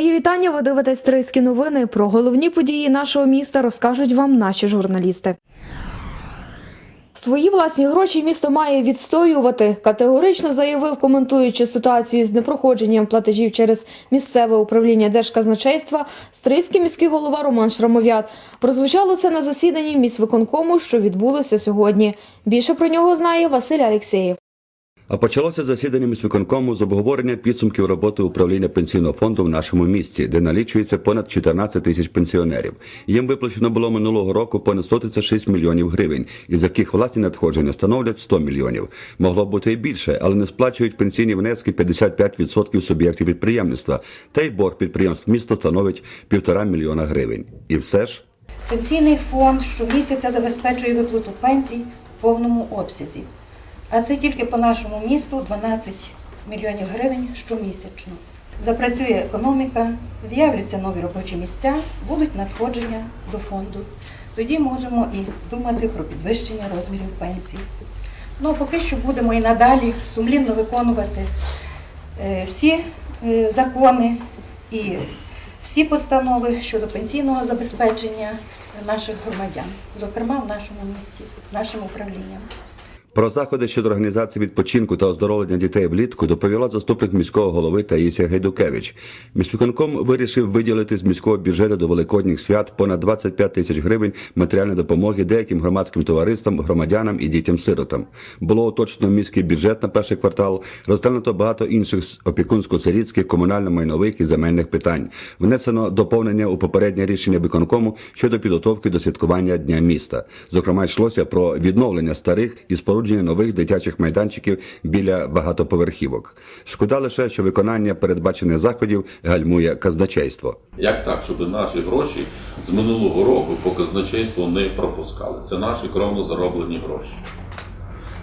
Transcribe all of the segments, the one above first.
Мої вітання. Ви дивитесь Стрийські новини. Про головні події нашого міста розкажуть вам наші журналісти. Свої власні гроші місто має відстоювати. Категорично заявив, коментуючи ситуацію з непроходженням платежів через місцеве управління держказначейства, стрийський міський голова Роман Шрамов'ят. Прозвучало це на засіданні міськвиконкому, що відбулося сьогодні. Більше про нього знає Василь Алєксєєв. А почалося засідання міськвиконкому з обговорення підсумків роботи управління пенсійного фонду в нашому місті, де налічується понад 14 тисяч пенсіонерів. Їм виплачено було минулого року понад 136 мільйонів гривень, із яких власні надходження становлять 100 мільйонів. Могло бути і більше, але не сплачують пенсійні внески 55% суб'єктів підприємництва. Та й борг підприємств міста становить півтора мільйона гривень. І все ж. Пенсійний фонд щомісяця забезпечує виплату пенсій в повному обсязі. А це тільки по нашому місту 12 мільйонів гривень щомісячно. Запрацює економіка, з'являться нові робочі місця, будуть надходження до фонду. Тоді можемо і думати про підвищення розмірів пенсій. Ну, а поки що будемо і надалі сумлінно виконувати е, всі е, закони і всі постанови щодо пенсійного забезпечення наших громадян, зокрема в нашому місті, нашим управлінням. Про заходи щодо організації відпочинку та оздоровлення дітей влітку доповіла заступник міського голови Таїсія Гайдукевич. Міськвиконком вирішив виділити з міського бюджету до великодніх свят понад 25 тисяч гривень матеріальної допомоги деяким громадським товариствам, громадянам і дітям-сиротам. Було уточнено міський бюджет на перший квартал, розглянуто багато інших опікунсько-сирітських, комунально-майнових і земельних питань. Внесено доповнення у попереднє рішення виконкому щодо підготовки до святкування Дня міста. Зокрема, йшлося про відновлення старих і спорудження нових дитячих майданчиків біля багатоповерхівок. Шкода лише, що виконання передбачених заходів гальмує казначейство. Як так, щоб наші гроші з минулого року по казначейству не пропускали? Це наші кровно зароблені гроші.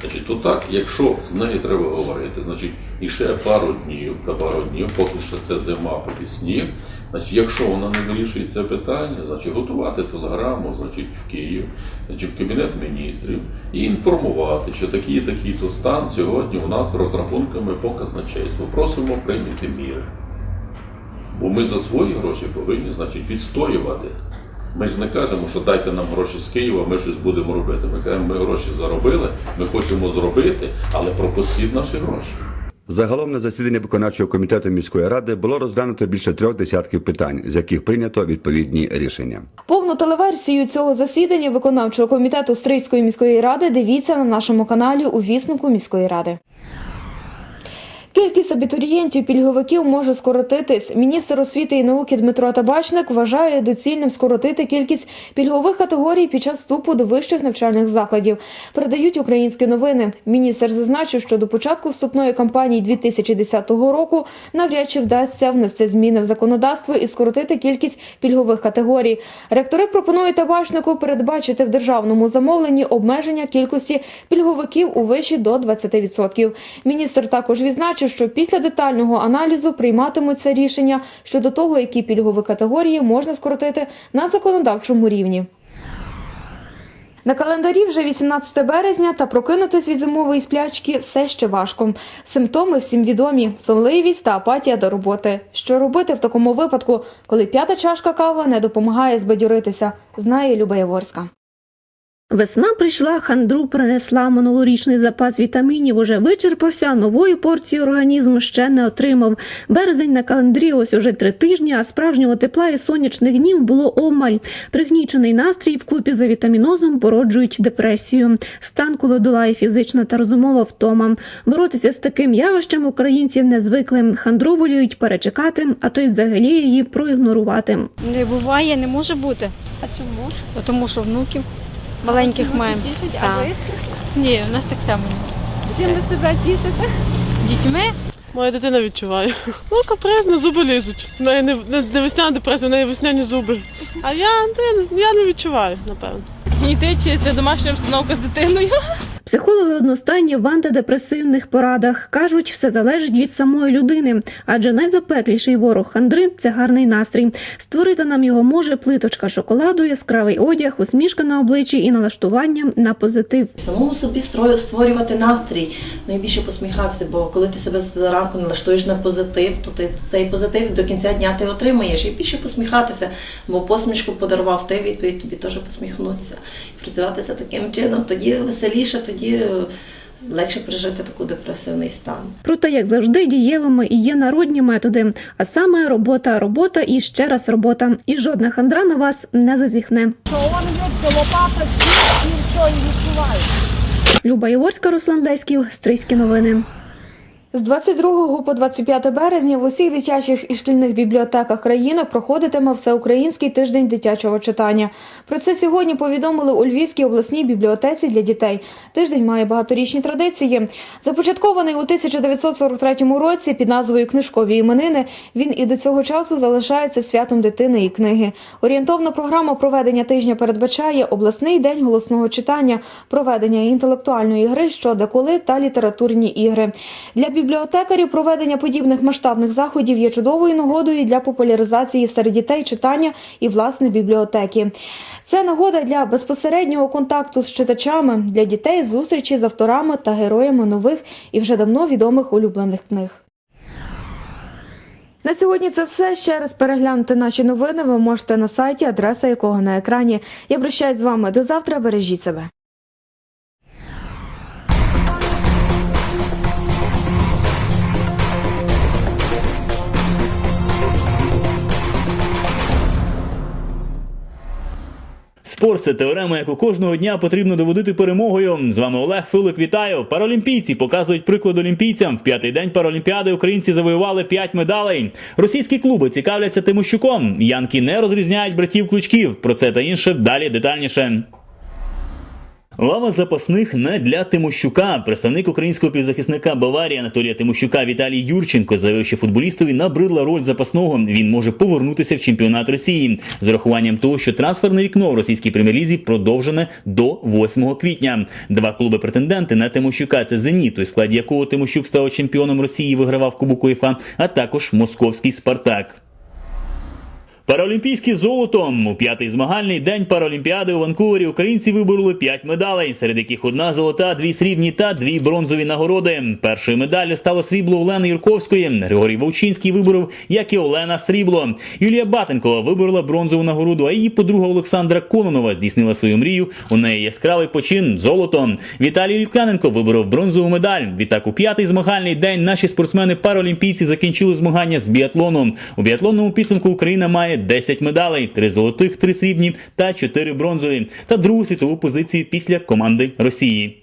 Значить, то так, якщо з нею треба говорити, значить, і ще пару днів та пару днів, поки що це зима, поки сніг, значить, якщо вона не вирішує це питання, значить готувати телеграму, значить, в Київ, значить, в Кабінет міністрів і інформувати, що такий такий то стан сьогодні у нас розрахунками по казначейству. Просимо прийняти міри. Бо ми за свої гроші повинні, значить, відстоювати. Ми ж не кажемо, що дайте нам гроші з Києва, ми щось будемо робити. Ми кажемо, ми гроші заробили, ми хочемо зробити, але пропустіть наші гроші. Загалом на засіданні виконавчого комітету міської ради було розглянуто більше трьох десятків питань, з яких прийнято відповідні рішення. Повну телеверсію цього засідання виконавчого комітету Стрийської міської ради дивіться на нашому каналі у віснику міської ради. Кількість абітурієнтів пільговиків може скоротитись. Міністр освіти і науки Дмитро Табачник вважає доцільним скоротити кількість пільгових категорій під час вступу до вищих навчальних закладів. Передають українські новини. Міністр зазначив, що до початку вступної кампанії 2010 року навряд чи вдасться внести зміни в законодавство і скоротити кількість пільгових категорій. Ректори пропонують табачнику передбачити в державному замовленні обмеження кількості пільговиків у виші до 20%. Міністр також відзначив, що після детального аналізу прийматимуться рішення щодо того, які пільгові категорії можна скоротити на законодавчому рівні. На календарі вже 18 березня та прокинутись від зимової сплячки все ще важко. Симптоми всім відомі: сонливість та апатія до роботи. Що робити в такому випадку, коли п'ята чашка кави не допомагає збадьоритися, знає Люба Яворська. Весна прийшла, хандру принесла минулорічний запас вітамінів. Уже вичерпався, нової порції організм ще не отримав. Березень на календарі ось уже три тижні, а справжнього тепла і сонячних днів було обмаль. Пригнічений настрій вкупі за вітамінозом породжують депресію. Стан, коли долає фізична та розумова втома. Боротися з таким явищем українці не звикли. Хандру воліють перечекати, а то й взагалі її проігнорувати. Не буває, не може бути. А чому? Тому що внуків маленьких маємо. Тішить, а ви? Ні, у нас так само. Чим ви себе тішите? Дітьми Моя дитина відчуває. Ну, капризна, зуби лізуть. В неї не, не, не весняна депресія, в неї весняні зуби. А я, я, не- я не відчуваю, напевно. Йти чи це домашня обстановка з дитиною? Психологи одностайні в антидепресивних порадах кажуть, все залежить від самої людини, адже найзапекліший ворог хандри це гарний настрій. Створити нам його може плиточка шоколаду, яскравий одяг, усмішка на обличчі і налаштування на позитив. Самому собі створювати настрій, найбільше посміхатися, бо коли ти себе зранку налаштуєш на позитив, то ти цей позитив до кінця дня ти отримаєш і більше посміхатися, бо посмішку подарував ти відповідь, тобі теж посміхнуться. І працювати за таким чином, тоді веселіше, тоді е, легше пережити таку депресивний стан. Проте, як завжди, дієвими і є народні методи, а саме робота, робота і ще раз робота. І жодна хандра на вас не зазіхне. Люба Єворська, Руслан Леськів, Стрийські новини. З 22 по 25 березня в усіх дитячих і шкільних бібліотеках країни проходитиме всеукраїнський тиждень дитячого читання. Про це сьогодні повідомили у Львівській обласній бібліотеці для дітей. Тиждень має багаторічні традиції. Започаткований у 1943 році під назвою Книжкові іменини. Він і до цього часу залишається святом дитини і книги. Орієнтовна програма проведення тижня передбачає обласний день голосного читання, проведення інтелектуальної гри щодеколи та літературні ігри. Для бібліотекарів проведення подібних масштабних заходів є чудовою нагодою для популяризації серед дітей читання і власне бібліотеки. Це нагода для безпосереднього контакту з читачами, для дітей зустрічі з авторами та героями нових і вже давно відомих улюблених книг. На сьогодні це все. Ще раз переглянути наші новини. Ви можете на сайті, адреса якого на екрані. Я прощаюсь з вами до завтра. Бережіть себе. Спорт це теорема, яку кожного дня потрібно доводити перемогою. З вами Олег Филик. Вітаю. Паралімпійці показують приклад олімпійцям. В п'ятий день паралімпіади українці завоювали 5 медалей. Російські клуби цікавляться Тимощуком. Янки не розрізняють братів ключків. Про це та інше далі детальніше. Лава запасних не для Тимощука. Представник українського півзахисника Баварії Анатолія Тимощука Віталій Юрченко заявив, що футболістові набридла роль запасного. Він може повернутися в чемпіонат Росії з урахуванням того, що трансферне вікно в російській прем'єр-лізі продовжене до 8 квітня. Два клуби претенденти на Тимощука це Зеніт, у складі якого Тимощук став чемпіоном Росії, вигравав Кубок УЄФА, а також московський Спартак. Паралімпійське золото у п'ятий змагальний день Паралімпіади у Ванкувері українці вибороли 5 медалей, серед яких одна золота, дві срібні та дві бронзові нагороди. Першою медаллю стало срібло Олени Юрковської. Григорій Вовчинський виборов, як і Олена Срібло. Юлія Батенкова виборола бронзову нагороду, а її подруга Олександра Кононова здійснила свою мрію. У неї яскравий почин золото. Віталій Лютяненко виборов бронзову медаль. Відтак у п'ятий змагальний день наші спортсмени паралімпійці закінчили змагання з біатлону. У біатлонному підсумку Україна має 10 медалей: 3 золотих, 3 срібні та 4 бронзові, та другу світову позицію після команди Росії.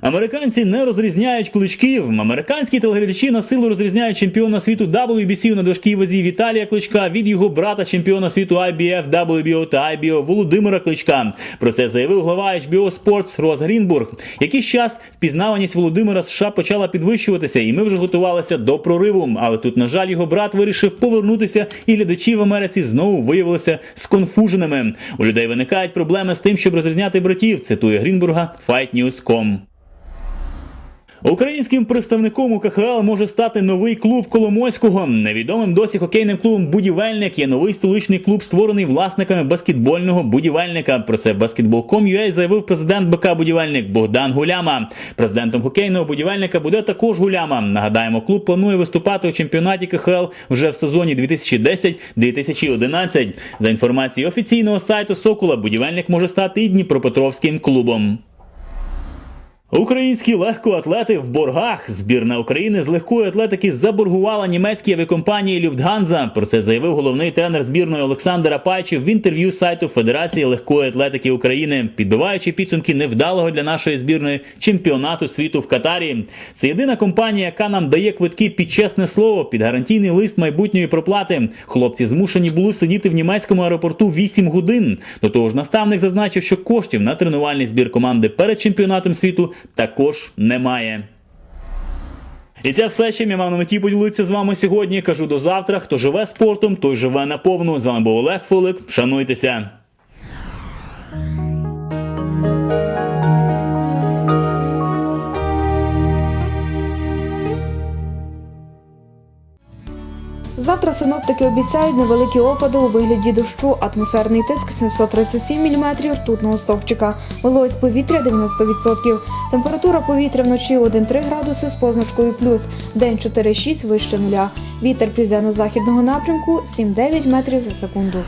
Американці не розрізняють кличків. Американські телеглядачі на силу розрізняють чемпіона світу WBC у надважкій вазі Віталія Кличка від його брата чемпіона світу IBF, WBO та IBO Володимира Кличка. Про це заявив глава HBO Sports Рос Грінбург. Якийсь час впізнаваність Володимира США почала підвищуватися, і ми вже готувалися до прориву. Але тут, на жаль, його брат вирішив повернутися, і глядачі в Америці знову виявилися сконфуженими. У людей виникають проблеми з тим, щоб розрізняти братів. Цитує Грінбурга FightNews.com. Українським представником у КХЛ може стати новий клуб Коломойського. Невідомим досі хокейним клубом Будівельник є новий столичний клуб, створений власниками баскетбольного будівельника. Про це Basketball.com.ua заявив президент БК Будівельник Богдан Гуляма. Президентом хокейного будівельника буде також Гуляма. Нагадаємо, клуб планує виступати у чемпіонаті КХЛ вже в сезоні 2010-2011. За інформацією офіційного сайту Сокола, будівельник може стати і Дніпропетровським клубом. Українські легкоатлети в боргах. Збірна України з легкої атлетики заборгувала німецькій авіакомпанії Люфтганза. Про це заявив головний тренер збірної Олександр Апайчев в інтерв'ю сайту Федерації легкої атлетики України, підбиваючи підсумки невдалого для нашої збірної чемпіонату світу в Катарі. Це єдина компанія, яка нам дає квитки під чесне слово, під гарантійний лист майбутньої проплати. Хлопці змушені були сидіти в німецькому аеропорту 8 годин. До того ж, наставник зазначив, що коштів на тренувальний збір команди перед чемпіонатом світу також немає. І це все, чим я мав на меті поділитися з вами сьогодні. Кажу до завтра. Хто живе спортом, той живе наповну. З вами був Олег Фулик. Шануйтеся. Завтра синоптики обіцяють невеликі опади у вигляді дощу, атмосферний тиск 737 мм ртутного стовпчика, вологість повітря 90%. Температура повітря вночі 1-3 градуси з позначкою плюс, день 4-6 вище нуля. Вітер південно-західного напрямку 7-9 метрів за секунду.